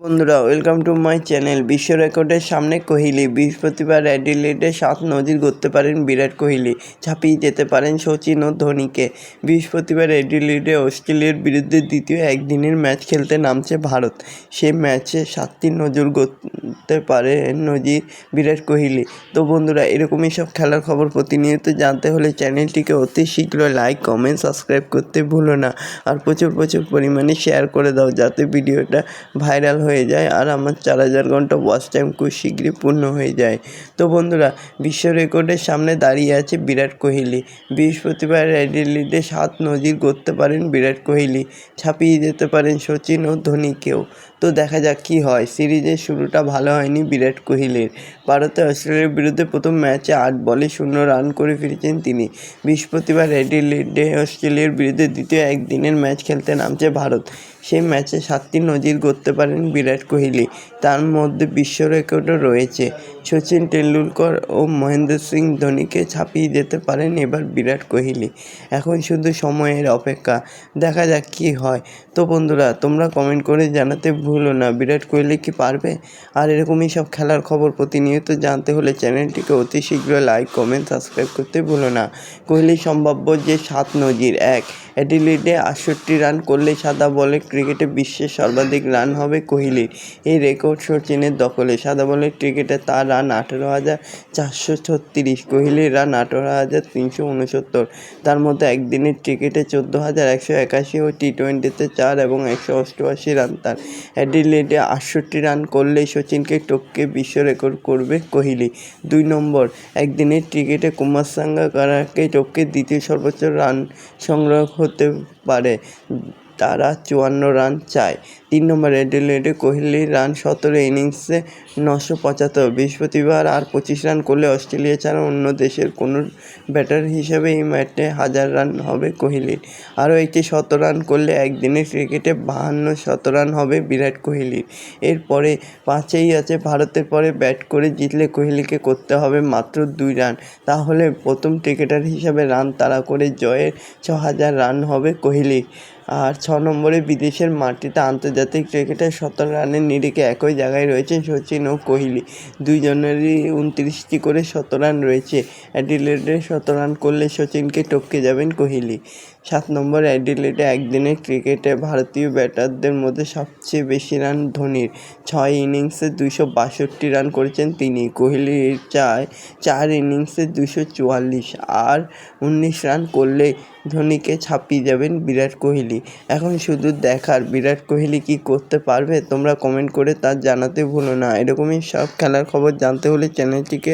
বন্ধুরা welcome to my channel বিশ্ব রেকর্ডের সামনে কোহলি। বৃহস্পতিবার অ্যাডিলেডে সাত নজির গড়তে পারেন বিরাট কোহলি ছাপিয়ে যেতে পারেন সচিন ও ধোনিকে। বৃহস্পতিবার অ্যাডিলেডে অস্ট্রেলিয়ার বিরুদ্ধে দ্বিতীয় একদিনের ম্যাচ খেলতে নামছে ভারত। সে ম্যাচে সাতটি নজর গড়তে পারে নজির বিরাট কোহলি। তো বন্ধুরা, এরকমই সব খেলার খবর প্রতিনিয়ত জানতে হলে চ্যানেলটিকে অতি শীঘ্র লাইক কমেন্ট সাবস্ক্রাইব করতে ভুলো না। আর প্রচুর প্রচুর পরিমাণে শেয়ার করে দাও, যাতে ভিডিওটা ভাইরাল হয়ে যায় আর আমার চার হাজার ঘণ্টা ওয়াচ টাইম খুব শীঘ্রই পূর্ণ হয়ে যায়। তো বন্ধুরা, বিশ্ব রেকর্ডের সামনে দাঁড়িয়ে আছে বিরাট কোহলি। বৃহস্পতিবার অ্যাডিলেডে সাত নজির গড়তে পারেন বিরাট কোহলি, ছাপিয়ে যেতে পারেন সচিন ও ধোনিকেও। তো দেখা যাক কী হয়, সিরিজের শুরুটা ভালো হয়নি বিরাট কোহলির। ভারতে অস্ট্রেলিয়ার বিরুদ্ধে প্রথম ম্যাচে আট বলে শূন্য রান করে ফিরেছেন তিনি। বৃহস্পতিবার অ্যাডিলেডে অস্ট্রেলিয়ার বিরুদ্ধে দ্বিতীয় একদিনের ম্যাচ খেলতে নামছে ভারত। সেই ম্যাচে সাতটি নজির গড়তে পারেন বিরাট কোহলি। তার মধ্যে বিশ্ব রেকর্ডও রয়েছে। সচিন টেন্ডুলকর ও মহেন্দ্র সিং ধোনিকে ছাপিয়ে যেতে পারেন এবার বিরাট কোহলি। এখন শুধু সময়ের অপেক্ষা। দেখা যাক কী হয়। তো বন্ধুরা, তোমরা কমেন্ট করে জানাতে ভুলো না। বিরাট কোহলি কি পারবে? আর এরকমই সব খেলার খবর প্রতিনিয়ত জানতে হলে চ্যানেলটিকে অতি শীঘ্র লাইক কমেন্ট সাবস্ক্রাইব করতে ভুলো না। কোহলি সম্ভাব্য যে সাত নজির, এক, অ্যাডিলিডে আটষট্টি রান করলে সাদা বলে ক্রিকেটে বিশ্বের সর্বাধিক রান হবে কোহলির। এই রেকর্ড সচিনের দখলে সাদা বলের ক্রিকেটে তার রান আঠেরো হাজার চারশো ছত্রিশ। কোহলির রান আঠেরো হাজার তিনশো উনসত্তর। তার মধ্যে একদিনের ক্রিকেটে চোদ্দ হাজার একশো একাশি ও টি টোয়েন্টিতে চার এবং একশো অষ্টআশি রান তার। অ্যাডিলেডে আটষট্টি রান করলেই সচিনকে টপকে বিশ্ব রেকর্ড করবে কোহলি। দুই নম্বর, একদিনের ক্রিকেটে কুমার সাঙ্গাকারাকে টপকে দ্বিতীয় সর্বোচ্চ রান সংগ্রহ হতে পারে। তারা চুয়ান্ন রান চায়। তিন নম্বর অ্যাডিলেডে কোহলির রান সতেরো ইনিংসে নশো পঁচাত্তর। বৃহস্পতিবার আর পঁচিশ রান করলে অস্ট্রেলিয়া ছাড়া অন্য দেশের কোনো ব্যাটার হিসেবে এই ম্যাচে হাজার রান হবে কোহলির। আরও একটি শত রান করলে একদিনের ক্রিকেটে বাহান্ন শত রান হবে বিরাট কোহলির। এরপরে পাঁচেই আছে ভারতের পরে ব্যাট করে জিতলে কোহলিকে করতে হবে মাত্র দুই রান। তাহলে প্রথম ক্রিকেটার হিসাবে রান তাড়া করে জয়ের ছ হাজার রান হবে কোহলি আর ছ নম্বরে বিদেশের মাটিতে আন্তর্জাতিক ক্রিকেটে সতেরো রানের নিরিখে একই জায়গায় রয়েছেন সচিন ও কোহলি। দুইজনেরই উনত্রিশটি করে শত রান রয়েছে। অ্যাডিলেডে শত রান করলে সচিনকে টপকে যাবেন কোহলি। সাত নম্বর অ্যাডিলেডে একদিনের ক্রিকেটে ভারতীয় ব্যাটারদের মধ্যে সবচেয়ে বেশি রান ধোনির। ছয় ইনিংসে দুশো বাষট্টি রান করেছেন তিনি। কোহলির চায় চার ইনিংসে দুশো চুয়াল্লিশ আর উনিশ রান করলে ধোনিকে ছাপিয়ে যাবেন বিরাট কোহলি। এখন শুধু দেখার, বিরাট কোহলি কি করতে পারবে? তোমরা কমেন্ট করে তা জানাতে ভুলো না। এরকমই সব খেলার খবর জানতে হলে চ্যানেলটিকে